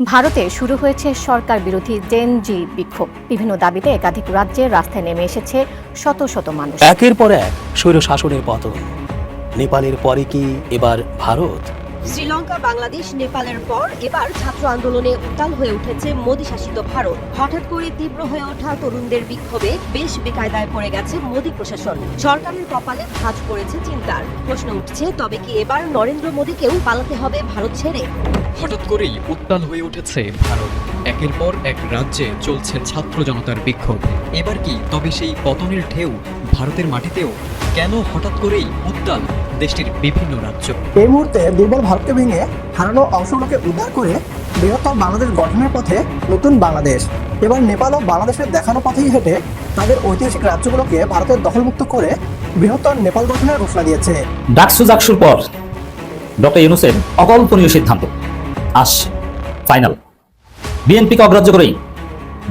ভারতে শুরু হয়েছে সরকার বিরোধী জেন জি বিক্ষোভ। বিভিন্ন দাবিতে একাধিক রাজ্যে রাস্তায় নেমে এসেছে শত শত মানুষ। একের পর এক স্বৈর শাসনের পতন। নেপালের পরে কি এবার ভারত? শ্রীলঙ্কা, বাংলাদেশ, নেপালের পর এবার ছাত্র আন্দোলনে উত্তাল হয়ে উঠেছে মোদী শাসিত ভারত। হঠাৎ করে তীব্র হয়ে ওঠা তরুণদের বিক্ষোভে বেশ বেকায়দায় পড়ে গেছে মোদী প্রশাসন। সরকারের কপালে ভাঁজ পড়েছে চিন্তার। প্রশ্ন উঠছে, তবে কি এবার নরেন্দ্র মোদীকেও পালাতে হবে ভারত ছেড়ে? হঠাৎ করেই উত্তাল হয়ে উঠেছে ভারত। একের পর এক রাজ্যে চলছে ছাত্র জনতার বিক্ষোভ। এবার কি তবে সেই পতনের ঢেউ ভারতের মাটিতেও? কেন হঠাৎ করেই উত্তাল? দেশটির বিভিন্ন রাজ্য। এই মুহূর্তে দুর্বল ভারতকে ভেঙে হারানো অংশগুলোকে উদ্ধার করে বৃহত্তর বাংলাদেশ গঠনের পথে নতুন বাংলাদেশ। এবার নেপাল ও বাংলাদেশের দেখানো পথেই হেঁটে তাদের ঐতিহাসিক রাজ্যগুলোকে ভারতের দখলমুক্ত করে বৃহত্তর নেপাল গঠনের ঘোষণা দিয়েছে। ডাকসু জাকসুর পর ডক্টর ইউনুসের অকল্পনীয় সিদ্ধান্ত। As final. বিএনপিকে অগ্রাহ্য করেই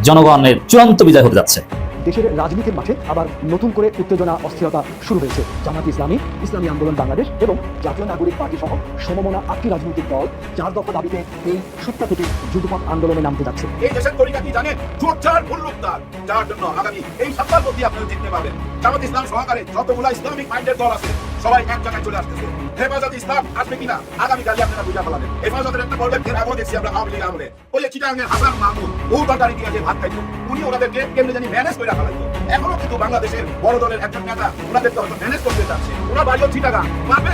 জনগণের চূড়ান্ত বিজয় হতে যাচ্ছে। দেশের রাজনীতির মাঠে আবার নতুন করে উত্তেজনা, অস্থিরতা শুরু হয়েছে। জামাত ইসলামী ইসলামী আন্দোলন বাংলাদেশ এবং জাতীয় নাগরিক পার্টি সহ সমমনা আটটি রাজনৈতিক দল চার দফা দাবিতে এই সপ্তাহ থেকে যুদ্ধপথ আন্দোলনে নামতে যাচ্ছে। এই দেশের তরিকা কি জানেন? চোরচার ভুল্লুকদার যার জন্য আগামী এই সপ্তাহ প্রতি আপনারা জিততে পারবেন। জামাত ইসলাম সহকারে যতগুলা ইসলামিক মাইন্ডের দল আছে সবাই এক জায়গায় চলে আসতেছে। হেফাজত ইসলাম আসবে কিনা, আগামী কালে আপনারা বুঝা পালাবেন হেফাজতের একটা বলবেন এর আগেও দেখছি আমরা আওয়ামী লীগ আমলে। ওই যে চিটাঙ্গের হাসান মাহমুদ, বহু তরকারি দিয়ে যে ভাত খাইতো, উনি ওনাদেরকে কেমনে জানি ম্যানেজ করে লাগতো। এখনও কিন্তু বাংলাদেশের বড় দলের একজন নেতা ওনাদেরকে হয়তো ম্যানেজ করতে চাচ্ছে। ওনার বাড়িও চিটাগা। পারবে?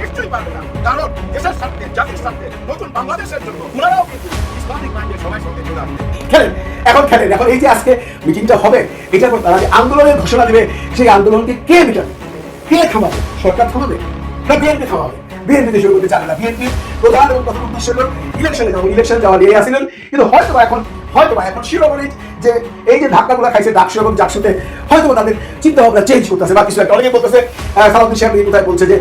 নিশ্চয়ই পারবে না। কারণ দেশের স্বার্থে, জাতির স্বার্থে, নতুন বাংলাদেশের জন্য ওনারাও কিন্তু ইসলামিক মাইন্ডের সবাই সঙ্গে চলে আসবে এখন খেলেন। এখন এই যে আজকে মিটিংটা হবে, এটার পর তারা যে আন্দোলনের ঘোষণা দেবে, সেই আন্দোলনকে কে মেটাবে? কে থামাবে, সরকার থামাবে, না বিএনপি থামাবে। বিএনপি শুরু করতে চাবে না বিএনপি প্রধান এবং প্রথম উদ্দেশ্য হল ইলেকশনে যাব ইলেকশন যাওয়া নিয়ে আসিলেন, কিন্তু হয়তো এখন হয়তো বা এখন শিরোমণি যে এই যে ধাক্কাগুলো খাইছে ডাকসু এবং জাকসুতে হয়তো তাদের চিন্তা ভাবনা চেঞ্জ করতেছে বা কিছু একটা। অনেকে বলতেছে সালাউদ্দিন সাহেব কোথায় বলছে যে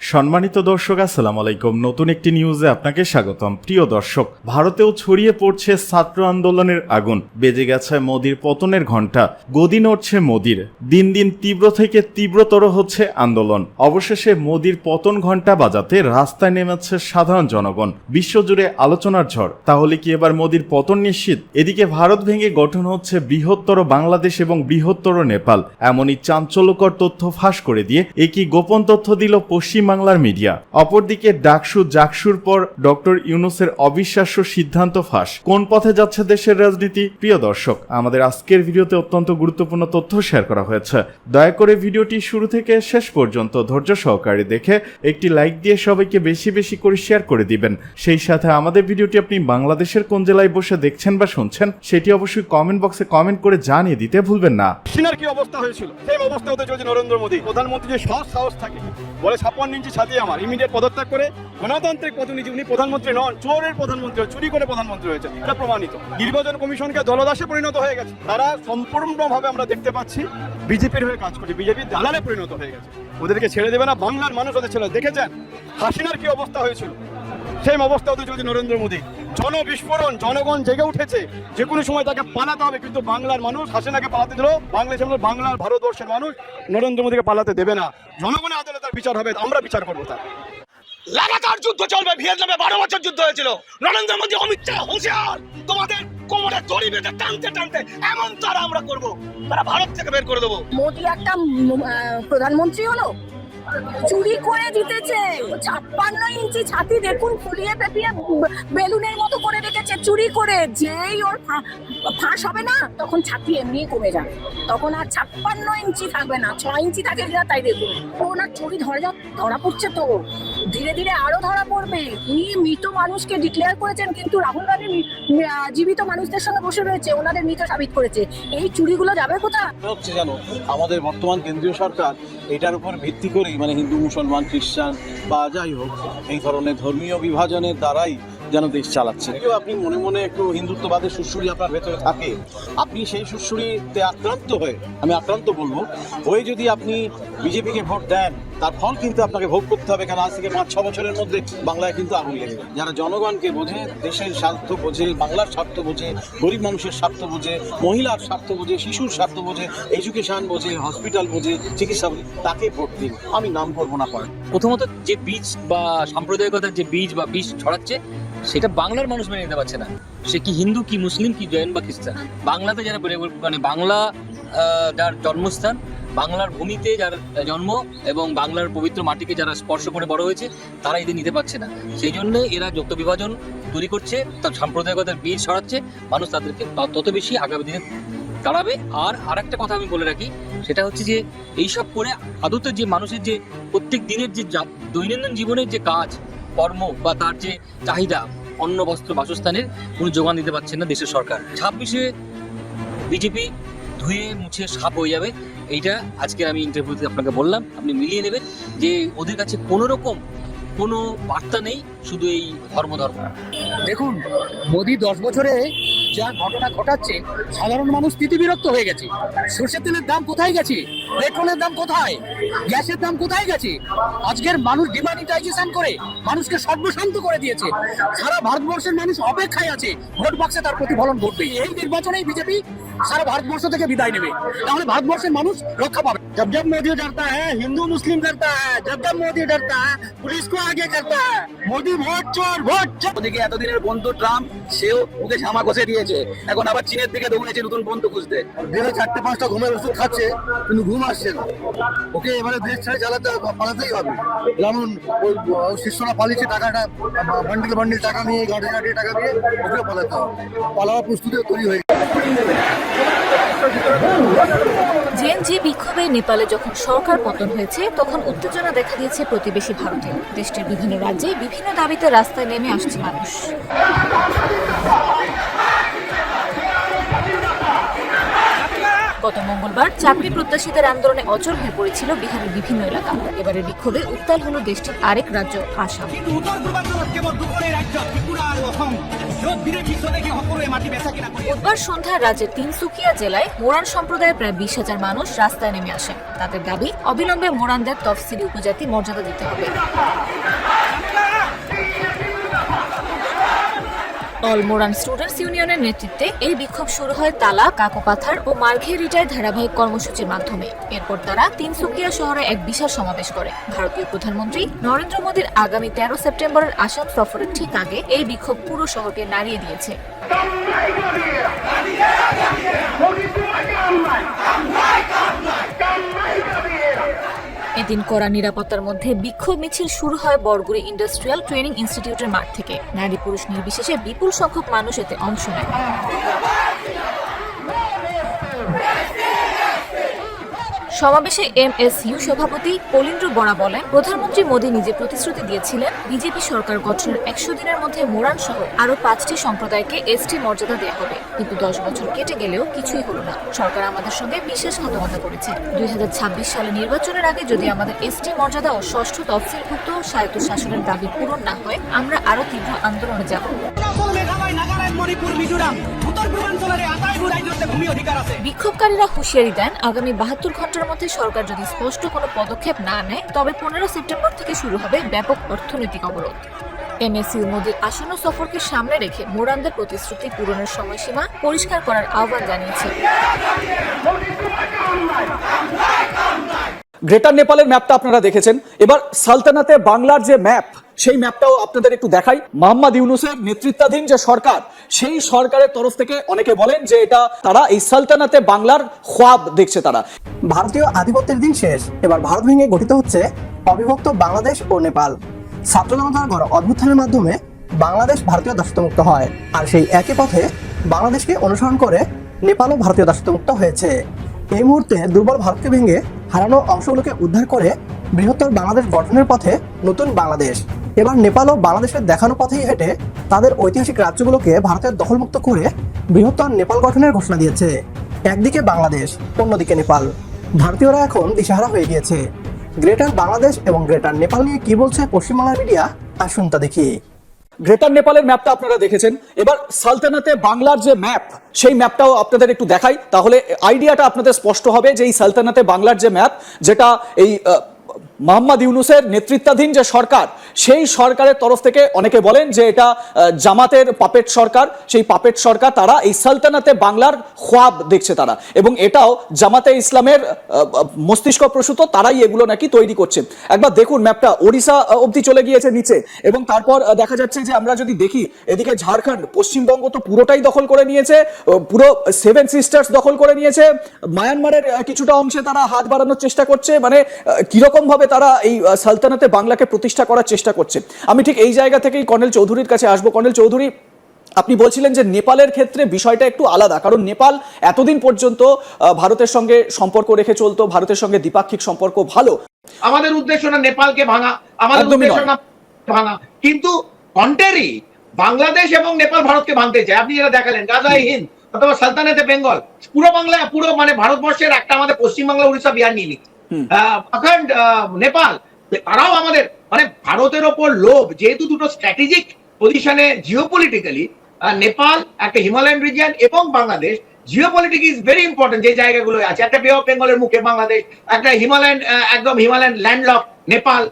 সম্মানিত দর্শক, আসসালামু আলাইকুম। নতুন একটি নিউজে আপনাকে স্বাগতম। প্রিয় দর্শক, ভারতেও ছড়িয়ে পড়ছে ছাত্র আন্দোলনের আগুন। বেজে গেছে মোদির পতনের ঘণ্টা। গদি নড়ছে মোদির। দিন দিন তীব্র থেকে তীব্রতর হচ্ছে আন্দোলন। অবশেষে মোদির পতন ঘণ্টা বাজাতে রাস্তায় নেমেছে সাধারণ জনগণ। বিশ্বজুড়ে আলোচনার ঝড়। তাহলে কি এবার মোদির পতন নিশ্চিত? এদিকে ভারত ভেঙে গঠন হচ্ছে বৃহত্তর বাংলাদেশ এবং বৃহত্তর নেপাল। এমনই চাঞ্চল্যকর তথ্য ফাঁস করে দিয়ে একই গোপন তথ্য দিল পশ্চিম বাংলার মিডিয়া। অপরদিকে ডাকসু জাকসুর পর ডক্টর ইউনুসের অবিশ্বাস্য সিদ্ধান্ত ফাঁস। কোন পথে যাচ্ছে দেশের রাজনীতি? প্রিয় দর্শক, আমাদের আজকের ভিডিওতে অত্যন্ত গুরুত্বপূর্ণ তথ্য শেয়ার করা হয়েছে। দয়া করে ভিডিওটি শুরু থেকে শেষ পর্যন্ত ধৈর্য সহকারে দেখে একটি লাইক দিয়ে সবাইকে বেশি বেশি করে শেয়ার করে দিবেন। সেই সাথে আমাদের ভিডিওটি আপনি বাংলাদেশের কোন জেলায় বসে দেখছেন বা শুনছেন, সেটি অবশ্যই কমেন্ট বক্সে কমেন্ট করে জানিয়ে দিতে ভুলবেন না। কি অবস্থা? হয়েছিল। সেই অবস্থা হতে চলেছে নরেন্দ্র মোদী। প্রধানমন্ত্রী যে সাহস থাকে, বলে ছাপ্পান্ন ইঞ্চি ছাতি আমার। ইমিডিয়েট পদত্যাগ করে গণতান্ত্রিক প্রতিনিধি উনি প্রধানমন্ত্রী নন, চোরের প্রধানমন্ত্রী চুরি করে প্রধানমন্ত্রী হয়েছে এটা প্রমাণিত। নির্বাচন কমিশনকে দলদাসে পরিণত হয়ে গেছে। তারা সম্পূর্ণভাবে আমরা দেখতে পাচ্ছি, বিজেপির হয়ে কাজ করছে। বিজেপির দালালে পরিণত হয়ে গেছে। ওদেরকে ছেড়ে দেবে না। বাংলার মানুষ ওদের ছেড়ে দেখেছেন? হাসিনার কি অবস্থা হয়েছিল? সেম অবস্থা হতে চলছে নরেন্দ্র মোদী। জন বিস্ফোরণ জনগণ জেগে উঠেছে। যে কোনো সময় তাকে পালাতে হবে কিন্তু বাংলার মানুষ হাসিনাকে পালাতে দিল। বাংলাদেশের মানুষ বাংলার ভারতবর্ষের মানুষ নরেন্দ্র মোদীকে পালাতে দেবে না। জনগণের আদালতে তার বিচার হবে আমরা বিচার করব তার। লাগাতার যুদ্ধ চলবে ভিয়েতনামে বারো বছর যুদ্ধ হয়েছিল। নরেন্দ্র মোদী অমিত শাহ হুঁশিয়ার তোমাদের কোমরে দড়ি বেঁধে টানতে টানতে এমন তারা আমরা করব। তারা ভারত থেকে বের করে দেবো। মোদী একটা প্রধানমন্ত্রী হলো? চুরি করে জিতেছে। ছাপ্পান্ন ইঞ্চি ছাতি দেখুন, ফুলিয়ে পেপিয়ে বেলুনের মতো করে রেখেছে, চুরি করে। যেই ওর ফাঁস হবে না, তখন ছাতি এমনি কমে তখন আর ছাপ্পান্ন ইঞ্চি থাকবে না, ছ ইঞ্চি থাকে কিনা তাই দেখুন। না চুরি ধরা ধরা পড়ছে তো। ধীরে ধীরে আরও ধরা পড়বে। উনি মৃত মানুষকে ডিক্লেয়ার করেছেন কিন্তু রাহুল গান্ধী জীবিত মানুষদের সঙ্গে বসে রয়েছে, ওনাদের মৃত সাবিত করেছে। এই চুরিগুলো যাবে কোথায়? হচ্ছে জানো, আমাদের বর্তমান কেন্দ্রীয় সরকার এটার উপর ভিত্তি করেই মানে হিন্দু মুসলমান খ্রিস্টান বা যাই হোক এই ধরনের ধর্মীয় বিভাজনের দ্বারাই যেন দেশ চালাচ্ছে। কেউ আপনি মনে মনে একটু হিন্দুত্ববাদের সুশ্রুরি আপনার ভেতরে থাকে? আপনি সেই সুশ্রুরিতে আক্রান্ত হয়ে আমি আক্রান্ত বলব হয়ে যদি আপনি বিজেপিকে ভোট দেন তার ফল কিন্তু আপনাকে ভোগ করতে হবে কারণ আজ থেকে পাঁচ ছ বছরের মধ্যে বাংলায় কিন্তু আগুন লেগে যাবে। যারা জনগণকে বোঝে দেশের স্বার্থ বোঝে বাংলার স্বার্থ বোঝে গরিব মানুষের স্বার্থ বোঝে মহিলার স্বার্থ বোঝে শিশুর স্বার্থ বোঝে এডুকেশন বোঝে হসপিটাল বোঝে চিকিৎসা বোঝে তাকে ভোট দিন। আমি নাম করব না পরে। প্রথমত যে বীজ বা সাম্প্রদায়িকতার যে বীজ বা বীজ ছড়াচ্ছে সেটা বাংলার মানুষ মেনে নিতে পারছে না। সে কি হিন্দু, কি মুসলিম, কি জৈন বা খ্রিস্টান? বাংলাতে যারা মানে বাংলা যার জন্মস্থান, বাংলার ভূমিতে যার জন্ম এবং বাংলার পবিত্র মাটিকে যারা স্পর্শ করে বড় হয়েছে, তারা এদের নিতে পারছে না। সেই জন্য এরা যত বিভাজন তৈরি করছে, তার সাম্প্রদায়িকতার বীজ ছড়াচ্ছে, মানুষ তাদেরকে তত বেশি আগামী দিনে দাঁড়াবে। আর আরেকটা কথা আমি বলে রাখি, সেটা হচ্ছে যে, এইসব করে আদতে যে মানুষের যে প্রত্যেক দিনের যে দৈনন্দিন জীবনের যে কাজ কর্ম বা তার যে চাহিদা, অন্ন, বস্ত্র, বাসস্থানের কোনো যোগান দিতে পারছেন না দেশের সরকার। ছাব্বিশে বিজেপি ধুয়ে মুছে সাপ হয়ে যাবে, এইটা আজকে আমি ইন্টারভিউতে আপনাকে বললাম। আপনি মিলিয়ে নেবেন যে ওদের কাছে কোনো রকম কোনো বার্তা নেই, শুধু এই ধর্ম ধর্ম দেখুন, মোদি দশ বছরে যা ঘটনা ঘটাচ্ছে, সাধারণ মানুষ বিরক্ত হয়ে গেছে। সর্ষের তেলের দাম কোথায় গেছে? পেট্রোলের দাম কোথায়? গ্যাসের দাম কোথায় গেছে? আজকের মানুষ ডিমানিটাইজেশন করে, মানুষকে সর্বশান্ত করে দিয়েছে। সারা ভারতবর্ষের মানুষ অপেক্ষায় আছে, ভোট বাক্সে তার প্রতিফলন ঘটবে এই নির্বাচনেই বিজেপি সারা ভারতবর্ষ থেকে বিদায় নেবে তাহলে ভারতবর্ষের মানুষ রক্ষা পাবে जब जब मोदी डरता है हिंदू मुस्लिम डरता है जब जब मोदी डरता है पुलिस को आगे करता है মোদি ভোট চোর ভোট চোর ওদিকে এতদিনের বন্ধু ট্রাম্প সেও ওকে জামা কষে দিয়েছে এখন আবার চীনের দিকে দৌড়েছে নতুন বন্ধু খুঁজতে দিনে চারটে পাঁচটা ঘুমের ওষুধ খাচ্ছে কিন্তু ঘুম আসছে না ওকে এবারে দেশ ছেড়ে চালাতে পালাতেই হবে যেমন ওই ওই শিষ্যরা পালিয়েছে টাকাটা বান্ডিল বান্ডিল টাকা নিয়ে গাড়ি গাড়ি টাকা দিয়ে ওকে পালাতে হবে পালাবার প্রস্তুতি তৈরি হয়ে গেছে জেএনজি বিক্ষোভে নেপালে যখন সরকার পতন হয়েছে, তখন উত্তেজনা দেখা দিয়েছে প্রতিবেশী ভারতে। দেশটির বিভিন্ন রাজ্যে বিভিন্ন দাবিতে রাস্তায় নেমে আসছে মানুষ। গত মঙ্গলবার চাকরি প্রত্যাশীদের আন্দোলনে অচল হয়ে পড়েছিল বিহারের বিভিন্ন এলাকা। এবারের বিক্ষোভে উত্তাল হল দেশটির আরেক রাজ্য আসাম। বুধবার সন্ধ্যায় রাজ্যের তিনসুকিয়া জেলায় মোরান সম্প্রদায়ের প্রায় বিশ হাজার মানুষ রাস্তায় নেমে আসেন তাদের দাবি অবিলম্বে মোরানদের তফসিলি উপজাতি মর্যাদা দিতে হবে। অল মোরান স্টুডেন্টস ইউনিয়নের নেতৃত্বে এই বিক্ষোভ শুরু হয় তালা, কাকোপাথার ও মার্ঘেরিটায় ধারাবাহিক কর্মসূচির মাধ্যমে। এরপর তারা তিনসুকিয়া শহরে এক বিশাল সমাবেশ করে। ভারতীয় প্রধানমন্ত্রী নরেন্দ্র মোদীর আগামী তেরো সেপ্টেম্বরের আসাম সফরের ঠিক আগে এই বিক্ষোভ পুরো শহরকে নাড়িয়ে দিয়েছে। এদিন কড়া নিরাপত্তার মধ্যে বিক্ষোভ মিছিল শুরু হয় বরগুড়ি ইন্ডাস্ট্রিয়াল ট্রেনিং ইনস্টিটিউটের মাঠ থেকে। নারী পুরুষ নির্বিশেষে বিপুল সংখ্যক মানুষ এতে অংশ নেয়। সমাবেশে এম এস ইউ সভাপতি কলিন্দ্র বরা বলেন, প্রধানমন্ত্রী মোদী নিজে প্রতিশ্রুতি দিয়েছিলেন, বিজেপি সরকার গঠনের একশো দিনের মধ্যে মোরান সহ আরও পাঁচটি সম্প্রদায়কে এসটি মর্যাদা দেওয়া হবে। কিন্তু দশ বছর কেটে গেলেও কিছুই হলো না। সরকার আমাদের সঙ্গে বিশ্বাসঘাতকতা করেছে। দুই সালে নির্বাচনের আগে যদি আমাদের এসটি মর্যাদা ও ষষ্ঠ তফসিলভুক্ত স্বায়ত্ত শাসনের দাবি পূরণ না হয়, আমরা আরও তীব্র আন্দোলনে যাব। বিক্ষোভকারীরা হুঁশিয়ারি দেন, আগামী বাহাত্তর ঘণ্টার মধ্যে সরকার যদি স্পষ্ট কোনো পদক্ষেপ না নেয়, তবে পনেরো সেপ্টেম্বর থেকে শুরু হবে ব্যাপক অর্থনৈতিক অবরোধ। এমএসইউ মোদীর আসন্ন সফরকে সামনে রেখে মোরানদের প্রতিশ্রুতি পূরণের সময়সীমা পরিষ্কার করার আহ্বান জানিয়েছে। গ্রেটার নেপালের ম্যাপটা আপনারা দেখেছেন। এবার সালতানাতে বাংলার যে ম্যাপ সেই ম্যাপটাও আপনাদের একটু দেখাই। মোহাম্মদ ইউনুসের নেতৃত্বাধীন যে সরকার, সেই সরকারের তরফ থেকে অনেকে বলেন যে এটা তারা এই সালতানাতে বাংলার খোয়াব দেখছে তারা। ভারতীয় আধিপত্যের দিন শেষ। এবার ভারত ভেঙে গঠিত হচ্ছে অবিভক্ত বাংলাদেশ ও নেপাল। ছাত্র জনতার গণ অভ্যুত্থানের মাধ্যমে বাংলাদেশ ভারতীয় দাসত্বমুক্ত হয়। আর সেই একই পথে বাংলাদেশকে অনুসরণ করে নেপালও ভারতীয় দাসত্বমুক্ত হয়েছে। এই মুহূর্তে দুর্বল ভারতকে ভেঙে হারানো অংশগুলোকে উদ্ধার করে বৃহত্তর বাংলাদেশ গঠনের পথে নতুন বাংলাদেশ। এবার নেপাল ও বাংলাদেশের দেখানো পথেই হেঁটে তাদের ঐতিহাসিক রাজ্যগুলোকে ভারতের দখলমুক্ত করে বৃহত্তর নেপাল গঠনের ঘোষণা দিয়েছে। একদিকে বাংলাদেশ, অন্যদিকে নেপাল। ভারতীয়রা এখন দিশাহারা হয়ে গিয়েছে। গ্রেটার বাংলাদেশ এবং গ্রেটার নেপাল নিয়ে কি বলছে পশ্চিমবাংলার মিডিয়া আসুন তা দেখি। গ্রেটার নেপালের ম্যাপটা আপনারা দেখেছেন। এবার সালতানাতে বাংলার যে ম্যাপ, সেই ম্যাপটাও আপনাদের একটু দেখাই। তাহলে আইডিয়াটা আপনাদের স্পষ্ট হবে যে এই সালতানাতে বাংলার যে ম্যাপ, যেটা এই মোহাম্মদ ইউনুসের নেতৃত্বাধীন যে সরকার, সেই সরকারের তরফ থেকে অনেকে বলেন যে এটা জামাতের পাপেট সরকার। সেই পাপেট সরকার তারা এই সালতানাতে বাংলার খোয়াব দেখছে তারা। এবং এটাও জামাতে ইসলামের মস্তিষ্ক প্রসূত, তারাই এগুলো নাকি তৈরি করছে। একবার দেখুন ম্যাপটা, ওড়িশা অবধি চলে গিয়েছে নিচে। এবং তারপর দেখা যাচ্ছে যে আমরা যদি দেখি, এদিকে ঝাড়খণ্ড, পশ্চিমবঙ্গ তো পুরোটাই দখল করে নিয়েছে পুরো সেভেন সিস্টার্স দখল করে নিয়েছে। মায়ানমারের কিছুটা অংশে তারা হাত বাড়ানোর চেষ্টা করছে। মানে কীরকম ভাবে তারা এই সালতানাতে বাংলাকে প্রতিষ্ঠা করার চেষ্টা করছে। আমি ঠিক এই জায়গা থেকেই কর্নেল চৌধুরীর কাছে আসব। কর্নেল চৌধুরী আপনি বলছিলেন যে নেপালের ক্ষেত্রে বিষয়টা একটু আলাদা কারণ নেপাল এতদিন পর্যন্ত ভারতের সঙ্গে সম্পর্ক রেখে চলতো ভারতের সঙ্গে দ্বিপাক্ষিক সম্পর্ক ভালো। আমাদের উদ্দেশ্য না নেপালকে ভাঙা আমাদের উদ্দেশ্য না ভাঙা। কিন্তু কন্টারি বাংলাদেশ এবং নেপাল ভারতকে ভাঙতে চায়। আপনি যেটা দেখালেন গাজাই হিন্দ অথবা সালতানাতে বেঙ্গল পুরো বাংলা পুরো মানে ভারতবর্ষের একটা আমাদের পশ্চিমবাংলা উড়িষ্যা বিহার নিয়ে নিচ্ছে। নেপাল তারাও আমাদের মানে ভারতের ওপর লোভ যেহেতু দুটো স্ট্র্যাটেজিক পজিশনে জিওপলিটিক্যালি নেপাল একটা হিমালয়ান রিজিয়ান এবং Bangladesh geopolitic is very important যে জায়গাগুলো আছে। একটা বে অফ বেঙ্গলের মুখে বাংলাদেশ একটা হিমালয়ান একদম হিমালয়ান ল্যান্ডলক নেপাল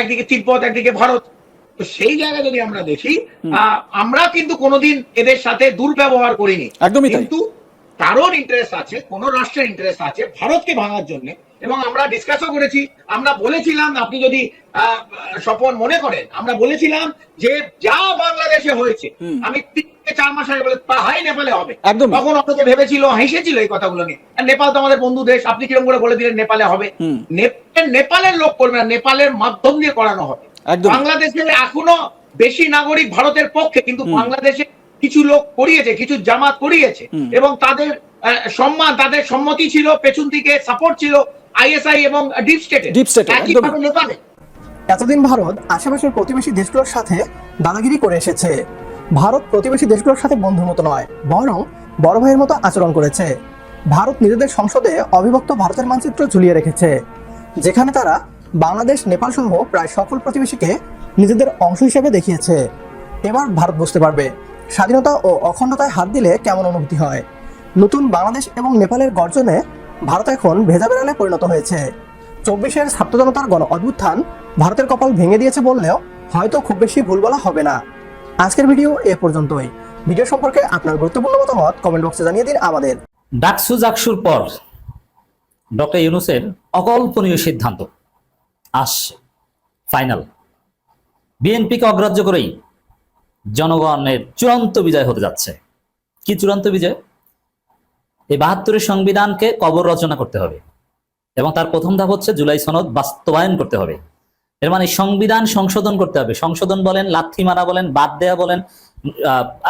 একদিকে তিব্বত একদিকে ভারত। তো সেই জায়গা যদি আমরা দেখি আহ, আমরা কিন্তু কোনোদিন এদের সাথে দুর্ব্যবহার করিনি। একদমই কিন্তু কারোর ইন্টারেস্ট আছে কোন রাষ্ট্রের ইন্টারেস্ট আছে ভারতকে ভাঙার জন্য। এবং আমরা ডিসকাসও করেছি। আমরা বলেছিলাম আপনি যদি স্বপন মনে করেন আমরা বলেছিলাম যে যা বাংলাদেশে হয়েছে আমি তিন থেকে চার মাস আগে বলে তাহাই নেপালে হবে। একদমই। তখন অনেকে ভেবেছিল হেসেছিল এই কথাগুলো নিয়ে। আর নেপাল তো আমাদের বন্ধু দেশ আপনি কীরকম করে বলে দিলেন নেপালে হবে? নেপাল- নেপালের লোক করবে না নেপালের মাধ্যম দিয়ে করানো হবে। একদম বাংলাদেশে এখনও বেশি নাগরিক ভারতের পক্ষে কিন্তু বাংলাদেশে কিছু লোক করিয়েছে কিছু জামাত করিয়েছে এবং তাদের সম্মান তাদের সম্মতি ছিল পেছন থেকে সাপোর্ট ছিল আইএসআই এবং ডিপ স্টেটে state এর, একইভাবে নেপালে। এতদিন ভারত আশেপাশের প্রতিবেশী দেশগুলোর সাথে দাদাগিরি করে এসেছে। ভারত প্রতিবেশী দেশগুলোর সাথে বন্ধুর মতো নয় বরং বড় ভাইয়ের মতো আচরণ করেছে। ভারত নিজেদের সংসদে অবিভক্ত ভারতের মানচিত্র ঝুলিয়ে রেখেছে যেখানে তারা বাংলাদেশ নেপাল সহ প্রায় সকল প্রতিবেশীকে নিজেদের অংশ হিসেবে দেখিয়েছে। এবার ভারত বুঝতে পারবে। স্বাধীনতা ও অখণ্ডতায় হাত দিলে কেমন অনুভূতি হয়? নতুন বাংলাদেশ এবং নেপালের গর্জনে ভারত এখন ভেজা বেড়ালে পরিণত হয়েছে। চব্বিশের ছাত্র জনতার গণ অভ্যুত্থান ভারতের কপাল ভেঙে দিয়েছে বললেও হয়তো খুব বেশি ভুল বলা হবে না। আজকের ভিডিও এ পর্যন্তই। ভিডিও সম্পর্কে আপনার গুরুত্বপূর্ণ মতামত কমেন্ট বক্সে জানিয়ে দিন আমাদের। ডাকসু জাকসুর পর ডক্টর ইউনুসের অকল্পনীয় সিদ্ধান্ত। আসছে। ফাইনাল। বিএনপিকে অগ্রাহ্য করেই জনগণের চূড়ান্ত বিজয় হতে যাচ্ছে। কি চূড়ান্ত বিজয়? এই বাহাত্তরের সংবিধানকে কবর রচনা করতে হবে এবং তার প্রথম ধাপ হচ্ছে জুলাই সনদ বাস্তবায়ন করতে হবে। এর মানে সংবিধান সংশোধন করতে হবে। সংশোধন বলেন, লাথি মারা বলেন, বাদ দেয়া বলেন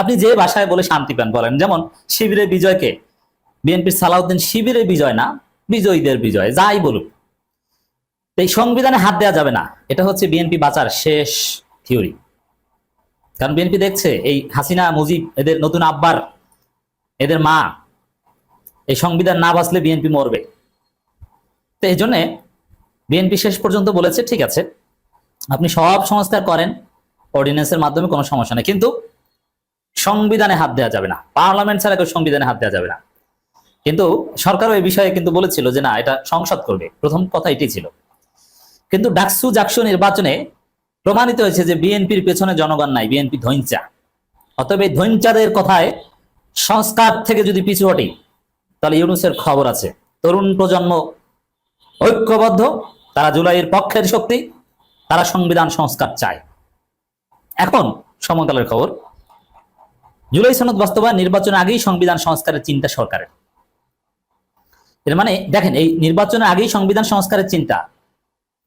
আপনি যে ভাষায় বলে শান্তি পান বলেন। যেমন শিবিরের বিজয়কে, বিএনপির সালাউদ্দিন শিবিরের বিজয় না, বিজয়ীদের বিজয়, যাই বলুক। এই সংবিধানে হাত দেওয়া যাবে না। এটা হচ্ছে বিএনপি বাঁচার শেষ থিওরি। কারণ বিএনপি দেখছে, এই হাসিনা, মুজিব, এদের নতুন আব্বার, এদের মা, এই সংবিধান না বাঁচলে বিএনপি মরবে। তো এই জন্যে বিএনপি শেষ পর্যন্ত বলেছে, ঠিক আছে, আপনি সব সংস্কার করেন অর্ডিন্যান্সের মাধ্যমে কোনো সমস্যা নেই। কিন্তু সংবিধানে হাত দেওয়া যাবে না, পার্লামেন্ট ছাড়া কেউ সংবিধানে হাত দেওয়া যাবে না। কিন্তু সরকারও এই বিষয়ে কিন্তু বলেছিল যে, না, এটা সংসদ করবে। প্রথম কথা এটি ছিল। কিন্তু ডাকসু জাকসু নির্বাচনে প্রমাণিত হয়েছে যে বিএনপির পেছনে জনগণ নাই, বিএনপি ধৈঞ্চা অতএব এই ধৈঞ্চাদের কথায় সংস্কার থেকে যদি পিছু হটি, তাহলে ইউনুসের খবর আছে। তরুণ প্রজন্ম ঐক্যবদ্ধ, তারা জুলাইয়ের পক্ষের শক্তি, তারা সংবিধান সংস্কার চায়। এখন সমকালের খবর। জুলাই সনদ বাস্তবায়ন নির্বাচনের আগেই সংবিধান সংস্কারের চিন্তা সরকারের। এর মানে দেখেন, এই নির্বাচনের আগেই সংবিধান সংস্কারের চিন্তা।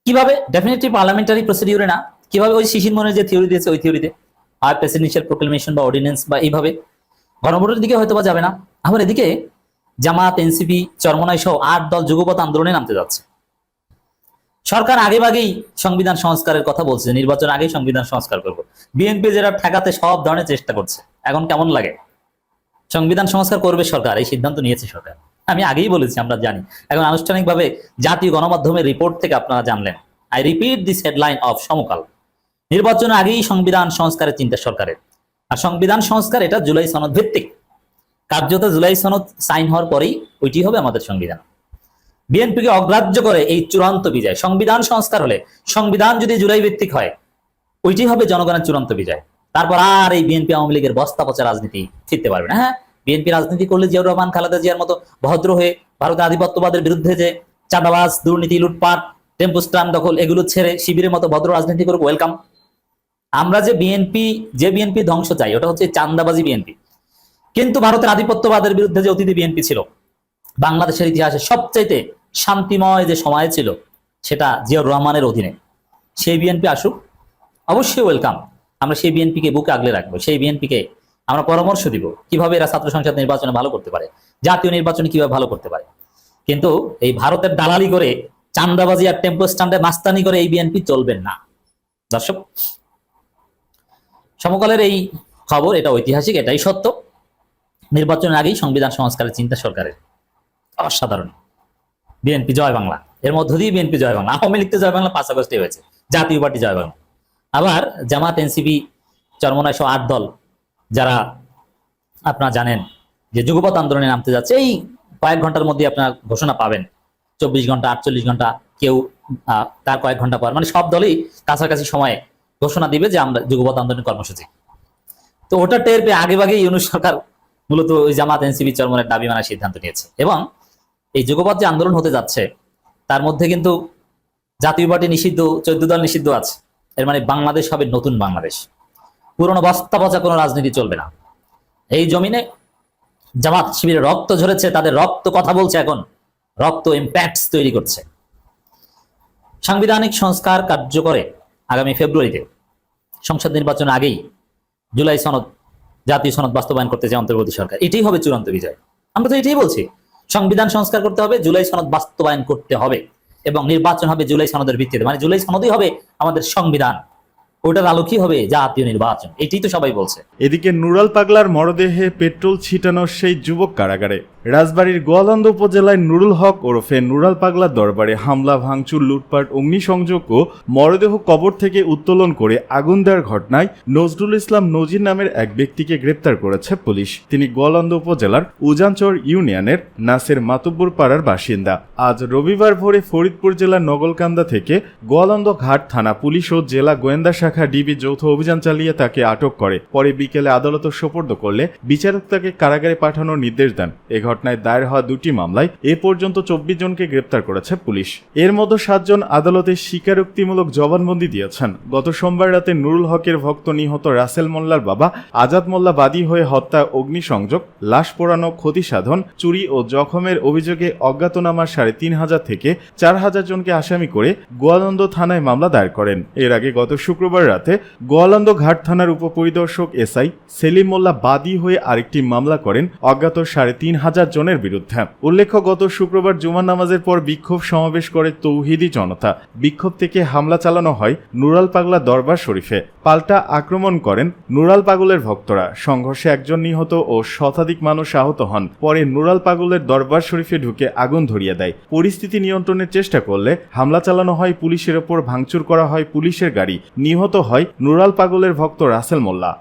কীভাবে? ডেফিনেটলি পার্লামেন্টারি প্রসিডিউরে না। কীভাবে ওই শিশির মনে যে থিওরি দিয়েছে, ওই থিওরিতে আর প্রেসিডেন্সিয়াল প্রোক্লেমেশন বা অর্ডিন্যান্স বা এইভাবে গণভোটের দিকে হয়তো বা যাবে না। আবার এদিকে জামাত এনসিপি, চরমনাই সহ আট দল যুগপথ আন্দোলনে নামতে যাচ্ছে। সরকার আগেভাগেই সংবিধান সংস্কারের কথা বলছে, নির্বাচন আগেই সংবিধান সংস্কার করব। বিএনপি যেটা ঠেকাতে সব ধরনের চেষ্টা করছে, এখন কেমন লাগে? সংবিধান সংস্কার করবে সরকার, এই সিদ্ধান্ত নিয়েছে সরকার। আমি আগেই বলেছি, আমরা জানি। এখন আনুষ্ঠানিকভাবে জাতীয় গণমাধ্যমের রিপোর্ট থেকে আপনারা জানলেন। I repeat this headline of Samakal. নির্বাচনের আগেই সংবিধান সংস্কারের চিন্তা সরকারের। আর সংবিধান সংস্কার এটা জুলাই সনদ ভিত্তিক। কার্যত জুলাই সনদ সাইন হওয়ার পরেই ওইটি হবে আমাদের সংবিধান। বিএনপিকে অগ্রাহ্য করে এই চূড়ান্ত বিজয়। সংবিধান সংস্কার হলে সংবিধান যদি জুলাই ভিত্তিক হয়, ওইটি হবে জনগণের চূড়ান্ত বিজয়। তারপর আর এই বিএনপি আওয়ামী লীগের বস্তা পচা রাজনীতি ফিরতে পারবে না। হ্যাঁ বিএনপি রাজনীতি করলে জিয়াউর রহমান, খালেদা জিয়ার মতো ভদ্র হয়ে ভারতের আধিপত্যবাদের বিরুদ্ধে যে চাঁদাবাজ, দুর্নীতি, লুটপাট, টেম্পো স্ট্যান্ড দখল, এগুলো ছেড়ে শিবিরের মতো ভদ্র রাজনীতি করব ওয়েলকাম। আমরা যে বিএনপি যে বিএনপি ধ্বংস চাই, ওটা হচ্ছে চান্দাবাজি বিএনপি কিন্তু ভারতের আধিপত্যবাদের বিরুদ্ধে যে অতীতে বিএনপি ছিল, বাংলাদেশের ইতিহাসে সবচাইতে শান্তিময় যে সময় ছিল, সেটা জিয়াউর রহমানের অধীনে। সেই বিএনপি আসুক, অবশ্যই ওয়েলকাম আমরা সেই বিএনপিকে বুকে আগলে রাখব, সেই বিএনপিকে আমরা পরামর্শ দিব, কীভাবে এরা ছাত্র সংসদ নির্বাচনে ভালো করতে পারে, জাতীয় নির্বাচনে কীভাবে ভালো করতে পারে। কিন্তু এই ভারতের দালালি করে চান্দাবাজি আর টেম্পো স্ট্যান্ডে মাস্তানি করে এই বিএনপি চলবেন না। দর্শক সমকালের এই খবর, এটা ঐতিহাসিক, এটাই সত্য। নির্বাচনের আগেই সংবিধান সংস্কারের চিন্তা সরকারের। অসাধারণ। বিএনপি জয় বাংলা। এর মধ্য দিয়ে বিএনপি জয় বাংলা। আওয়ামী লীগ তো জয় বাংলা পাঁচ আগস্টে হয়েছে। জাতীয় পার্টি জয় বাংলা। আবার জামাত, এনসিপি, চরমনায় আট দল, যারা আপনারা জানেন যে যুগপৎ আন্দোলনে নামতে যাচ্ছে, এই কয়েক ঘণ্টার মধ্যে আপনারা ঘোষণা পাবেন। চব্বিশ ঘণ্টা, আটচল্লিশ ঘণ্টা কেউ তার কয়েক ঘণ্টা পর। মানে সব দলই কাছাকাছি সময়ে ঘোষণা দিবে যে আমরা যুগপৎ আন্দোলন কর্মসূচি। তো ওটা টের পেয়ে আগে ভাগে ইউনুস সরকার মূলত ওই জামাত এনসিপি চরমনের দাবি মানার সিদ্ধান্ত নিয়েছে। এবং এই যুগপৎ যে আন্দোলন হতে যাচ্ছে, তার মধ্যে কিন্তু জাতীয় পার্টি নিষিদ্ধ, চোদ্দ দল নিষিদ্ধ আছে। এর মানে বাংলাদেশ হবে নতুন বাংলাদেশ। পুরনো বস্তা পচা কোনো রাজনীতি চলবে না। এই জমিনে জামাত শিবিরে রক্ত ঝরেছে, তাদের রক্ত কথা বলছে এখন। রক্ত ইম্প্যাক্টস তৈরি করছে। সাংবিধানিক সংস্কার কার্যকরে আগামী ফেব্রুয়ারিতে সংসদ নির্বাচনের আগেই জুলাই সনদ, জাতীয় সনদ বাস্তবায়ন করতে চায় অন্তর্বর্তী সরকার। এটাই হবে চূড়ান্ত বিজয় আমরা তো এটাই বলছি, সংবিধান সংস্কার করতে হবে, জুলাই সনদ বাস্তবায়ন করতে হবে এবং নির্বাচন হবে জুলাই সনদের ভিত্তিতে। মানে জুলাই সনদই হবে আমাদের সংবিধান। ওটার আলোকই হবে জাতীয় নির্বাচন। এটাই তো সবাই বলছে। এদিকে নুরাল পাগলার মরদেহে পেট্রোল ছিটানো সেই যুবক কারাগারে। রাজবাড়ীর গোয়ালন্দ উপজেলায় নুরুল হক ওরফে নুরাল পাগলার দরবারে হামলা, ভাঙচুর, লুটপাট, অগ্নিসংযোগ ও মরদেহ কবর থেকে উত্তোলন করে আগুন দেওয়ার ঘটনায় নজরুল ইসলাম নজির নামের এক ব্যক্তিকে গ্রেপ্তার করেছে পুলিশ। তিনি গোয়ালন্দ উপজেলার উজানচর ইউনিয়নের নাসের মাতুব্বর পাড়ার বাসিন্দা। আজ রবিবার ভোরে ফরিদপুর জেলার নগলকান্দা থেকে গোয়ালন্দ ঘাট থানা পুলিশ ও জেলা গোয়েন্দা শাখা ডিবি যৌথ অভিযান চালিয়ে তাকে আটক করে। পরে বিকেলে আদালতে সোপর্দ করলে বিচারক তাকে কারাগারে পাঠানোর নির্দেশ দেন। এ ঘটনায় দায়ের হওয়া দুটি মামলায় এ পর্যন্ত চব্বিশ জনকে গ্রেপ্তার করেছে পুলিশ। এর মধ্যে সাতজন আদালতে স্বীকারোক্তিমূলক জবানবন্দি দিয়েছেন। গত সোমবার রাতে নুরুল হকের ভক্ত নিহত রাসেল মোল্লার বাবা আজাদ মোল্লা বাদী হয়ে হত্যা, অগ্নিসংযোগ, লাশ পোড়ানো ক্ষতি সাধন চুরি ও জখমের অভিযোগে অজ্ঞাতনামার সাড়ে তিন হাজার থেকে চার হাজার জনকে আসামি করে গোয়ালন্দ থানায় মামলা দায়ের করেন। এর আগে গত শুক্রবার রাতে গোয়ালন্দ ঘাট থানার উপপরিদর্শক এসআই সেলিম মোল্লা বাদী হয়ে আরেকটি মামলা করেন। অজ্ঞাত সাড়ে তিন হাজার জনের বিরুদ্ধে। উল্লেখ্য, গত শুক্রবার জুমার নামাজের পর বিক্ষোভ সমাবেশ করে তৌহিদি জনতা। বিক্ষোভ থেকে হামলা চালানো হয় নুরাল পাগলা দরবার শরীফে। পাল্টা আক্রমণ করেন নুরাল পাগলের ভক্তরা। সংঘর্ষে একজন নিহত ও শতাধিক মানুষ আহত হন। পরে নুরাল পাগলের দরবার শরীফে ঢুকে আগুন ধরিয়ে দেয়। পরিস্থিতি নিয়ন্ত্রণের চেষ্টা করলে হামলা চালানো হয় পুলিশের ওপর, ভাঙচুর করা হয় পুলিশের গাড়ি। নিহত হয় নুরাল পাগলের ভক্ত রাসেল মোল্লা।